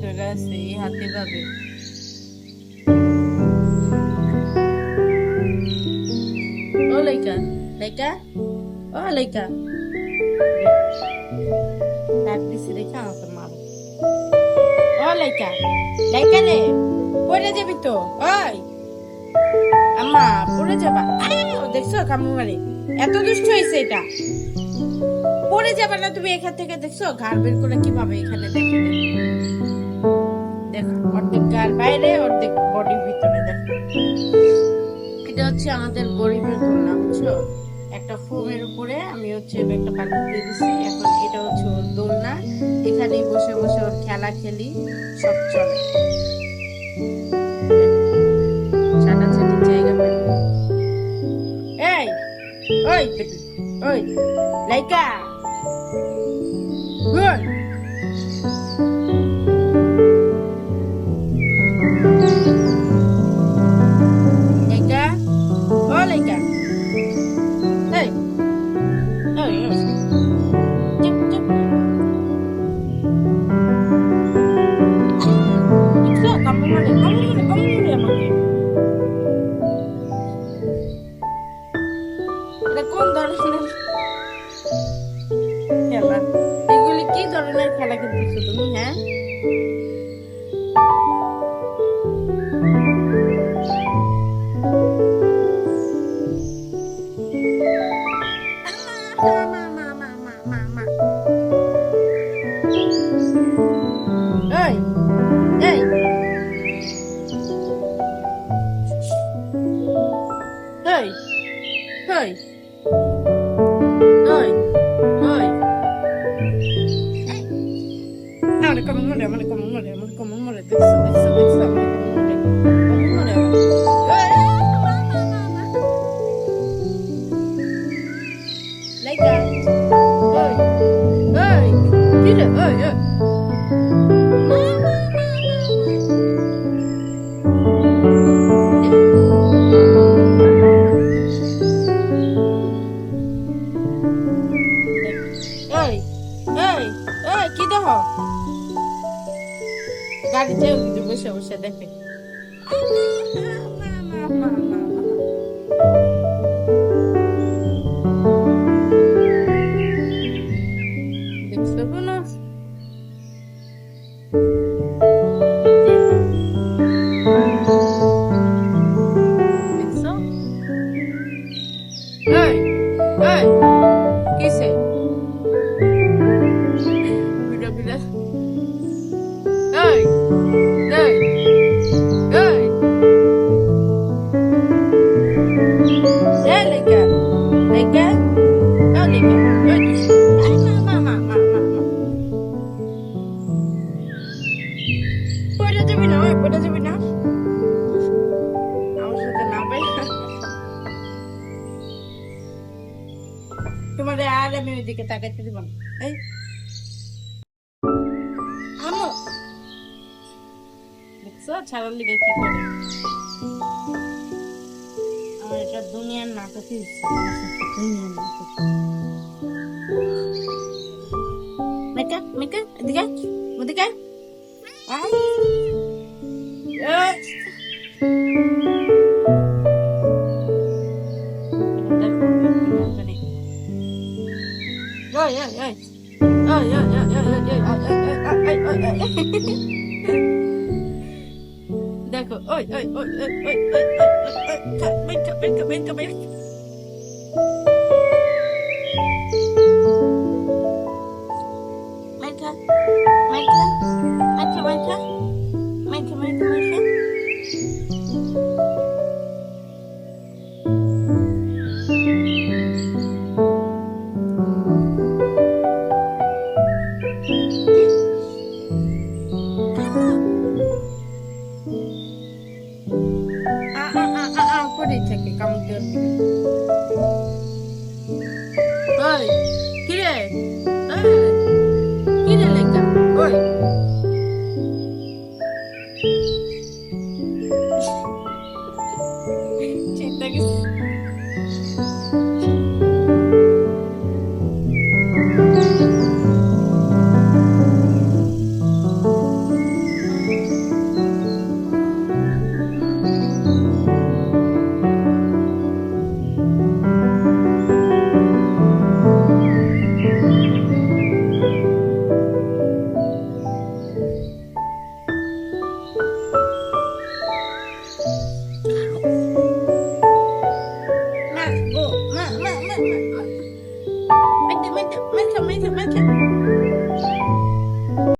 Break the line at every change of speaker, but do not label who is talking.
ধরে আছে লাইকা লাইকা ও লাইকা ডাক দিছি দেখে আমাকে মারো লাইকা? লাইকা রে পড়ে যাবি তো। ওই আম্মা পড়ে যাবা। আউ, দেখছ কামড় মারি এত দুষ্ট হয়েছে এটা। পড়ে যাবে না তুমি এখান থেকে দেখছ? ঘাড় বের করে কীভাবে এখানে দেখে দেখো অর্ধেক ঘাড় বাইরে অর্ধেক বডির ভিতরে দেখো। এটা হচ্ছে আমাদের গরিবের দোলনা বুঝছ? একটা ফোমের উপরে আমি হচ্ছে একটা পানি দিয়ে দিছি। এখন এটা হচ্ছে দোলনা। এখানেই বসে বসে খেলা খেলি সব চলে। ছাটাছাটির জায়গা পাই। এই ওই Laika. Good hả Hey! Hey! அவனுக்கு கம்மன் அவனுக்கு கம்மன் அவனுக்கு கம்மன் எடுத்து வச்சு வச்சு அவனுக்கு Hey, hey, hey. Deixa eu chegar. Hey! Hey! পড়ে যাবি না? আমার সাথে না পাই। তোমার আর আমি ওইদিকে তাকাইতে দিব না। এই। আমো দেখছ দুনিয়ার নাটক। เอ้ยเอ้ยเอ้ยเอ้ยเอ้ยเอ้ยเอ้ยเอ้ยเอ้ยเอ้ยเอ้ยเอ้ย quá đi chạy cái công chưa